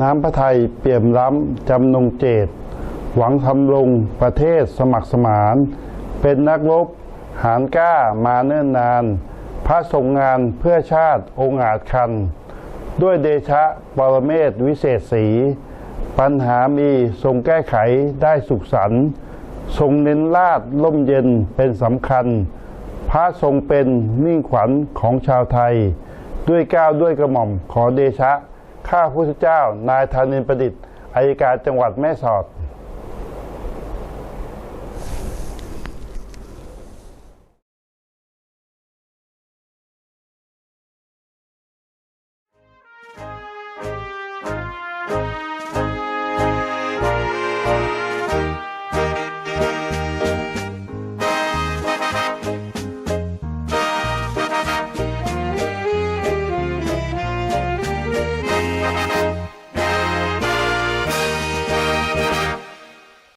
น้ำพระทัยเปี่ยมล้ำจำนงเจต หวังทำลงประเทศสมัครสมาน เป็นนักรบหารกล้ามาเนิ่นนาน พระทรงงานเพื่อชาติองอาจคัน ด้วยเดชะปรเมศวิเศษสีปัญหามีทรงแก้ไขได้สุขสันต์ทรงเน้นลาดล่มเย็นเป็นสำคัญ พระทรงเป็นมิ่งขวัญของชาวไทย ด้วยก้าวด้วยกระหม่อมขอเดชะ ข้าพุทธเจ้านายธานินประดิษฐ์อายการจังหวัดแม่สอด